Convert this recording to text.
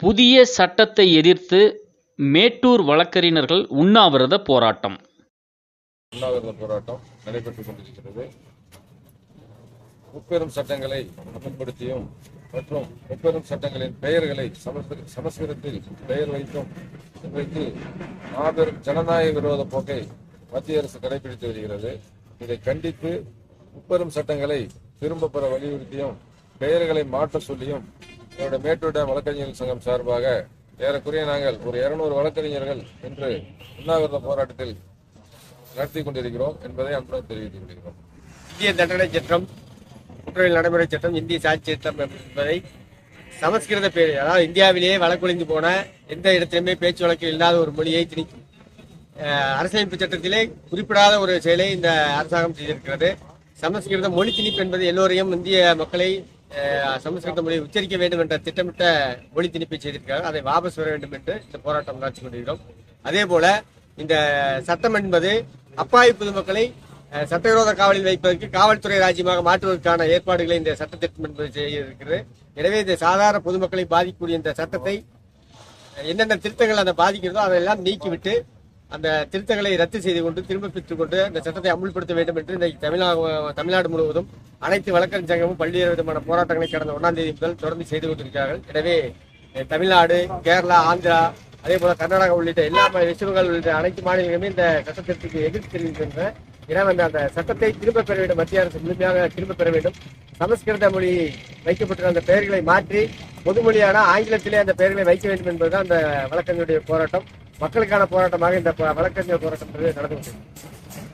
புதிய சட்டத்தை எதிர்த்து மேட்டூர் வழக்கறிஞர்கள் உண்ணாவிரத போராட்டம். உண்ணாவிரத போராட்டம் நடைபெற்றுக் கொண்டிருக்கிறது. முப்பெரும் சட்டங்களை அமல்படுத்தியும் மற்றும் முப்பெரும் சட்டங்களின் பெயர்களை சமஸ்கிரு- சமஸ்கிருதத்தில் பெயர் வைத்தும் இன்றைக்கு மாபெரும் ஜனநாயக விரோத போக்கை மத்திய அரசு கடைபிடித்து வருகிறது. இதை கண்டித்து முப்பெரும் சட்டங்களை திரும்ப பெற வலியுறுத்தியும் பெயர்களை மாற்ற சொல்லியும் என்னோட மேட்டூர் டேம் வழக்கறிஞர்கள் சங்கம் சார்பாக ஏறக்குறைய நாங்கள் ஒரு இருநூறு வழக்கறிஞர்கள் இன்று உண்ணாவிரத போராட்டத்தில் நடத்தி கொண்டிருக்கிறோம் என்பதை அன்புடன் தெரிவித்துக் கொள்கிறோம் இந்திய தண்டனை சட்டம் குற்றவியல் நடைமுறை சட்டம் இந்திய சாட்சி சட்டம் என்பதை சமஸ்கிருத பேர் அதாவது இந்தியாவிலேயே வழக்கொழிந்து போன எந்த இடத்திலுமே பேச்சு வழக்கில் இல்லாத ஒரு மொழியை திணிக்கும் அஹ், அரசியலமைப்பு சட்டத்திலே குறிப்பிடாத ஒரு செயலை இந்த அரசாங்கம் செய்திருக்கிறது. சமஸ்கிருத மொழி திணிப்பு என்பது எல்லோரையும் இந்திய மக்களை சமஸ்கிருத மொழியை உச்சரிக்க வேண்டும் என்ற திட்டமிட்ட மொழி திணிப்பை செய்திருக்கிறார் அதை வாபஸ் வர வேண்டும் என்று இந்த போராட்டம் நடத்தி கொண்டிருக்கிறோம். அதே போல இந்த சட்டம் என்பது அப்பாவி பொதுமக்களை சட்டவிரோத காவலில் வைப்பதற்கு காவல்துறை ராஜ்யமாக மாற்றுவதற்கான ஏற்பாடுகளை இந்த சட்ட திட்டம் என்பது செய்ய இருக்கிறது எனவே இந்த சாதாரண பொதுமக்களை பாதிக்கக்கூடிய இந்த சட்டத்தை என்னென்ன திருத்தங்கள் அதை பாதிக்கிறதோ அதையெல்லாம் நீக்கிவிட்டு அந்த திருத்தங்களை ரத்து செய்து கொண்டு திரும்ப பெற்றுக் கொண்டு அந்த சட்டத்தை அமுல்படுத்த வேண்டும் என்று இன்றைக்கு தமிழக தமிழ்நாடு முழுவதும் அனைத்து வழக்கறிஞர்களும் பல்வேறு விதமான போராட்டங்களை கடந்த ஒன்றாம் தேதி முதல் தொடர்ந்து செய்து கொண்டிருக்கிறார்கள். எனவே தமிழ்நாடு கேரளா ஆந்திரா அதே போல கர்நாடகா உள்ளிட்ட எல்லா வெஸ்ட் உள்ளிட்ட அனைத்து மாநிலங்களுமே இந்த சட்டத்திற்கு எதிர்த்து தெரிவிக்கின்றன. எனவே அந்த சட்டத்தை திரும்ப பெற வேண்டும். மத்திய அரசு முழுமையாக திரும்ப பெற வேண்டும். சமஸ்கிருத மொழி வைக்கப்பட்டுள்ள அந்த பெயர்களை மாற்றி பொதுமொழியான ஆங்கிலத்திலே அந்த பெயர்களை வைக்க வேண்டும் என்பதுதான் அந்த வழக்கறிஞருடைய போராட்டம். மக்களுக்கான போராட்டமாக இந்த வழக்கறிஞர் போராட்டம் என்பது நடந்து கொண்டிருக்கிறது.